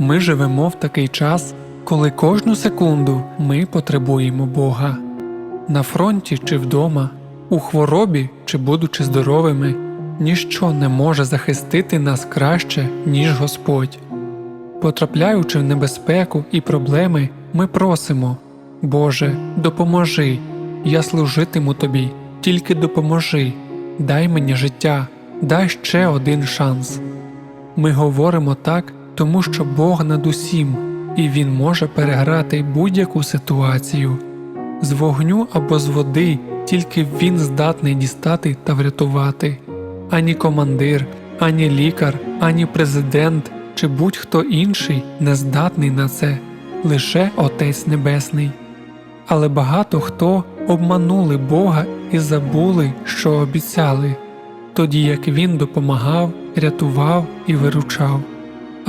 Ми живемо в такий час, коли кожну секунду ми потребуємо Бога. На фронті чи вдома, у хворобі чи будучи здоровими, ніщо не може захистити нас краще, ніж Господь. Потрапляючи в небезпеку і проблеми, ми просимо Боже, допоможи, я служитиму Тобі, тільки допоможи, дай мені життя, дай ще один шанс. Ми говоримо так, тому що Бог над усім, і Він може переграти будь-яку ситуацію. З вогню або з води тільки Він здатний дістати та врятувати. Ані командир, ані лікар, ані президент чи будь-хто інший не здатний на це, лише Отець Небесний. Але багато хто обманули Бога і забули, що обіцяли, тоді як Він допомагав, рятував і виручав.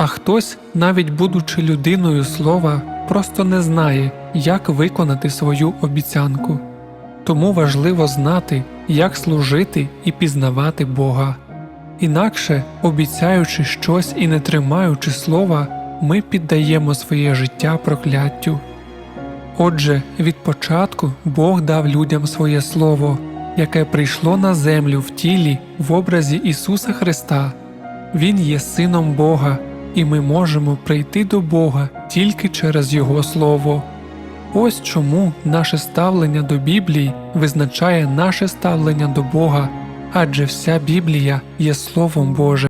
А хтось, навіть будучи людиною слова, просто не знає, як виконати свою обіцянку. Тому важливо знати, як служити і пізнавати Бога. Інакше, обіцяючи щось і не тримаючи слова, ми піддаємо своє життя прокляттю. Отже, від початку Бог дав людям своє Слово, яке прийшло на землю в тілі в образі Ісуса Христа. Він є Сином Бога, і ми можемо прийти до Бога тільки через Його Слово. Ось чому наше ставлення до Біблії визначає наше ставлення до Бога, адже вся Біблія є Словом Божим.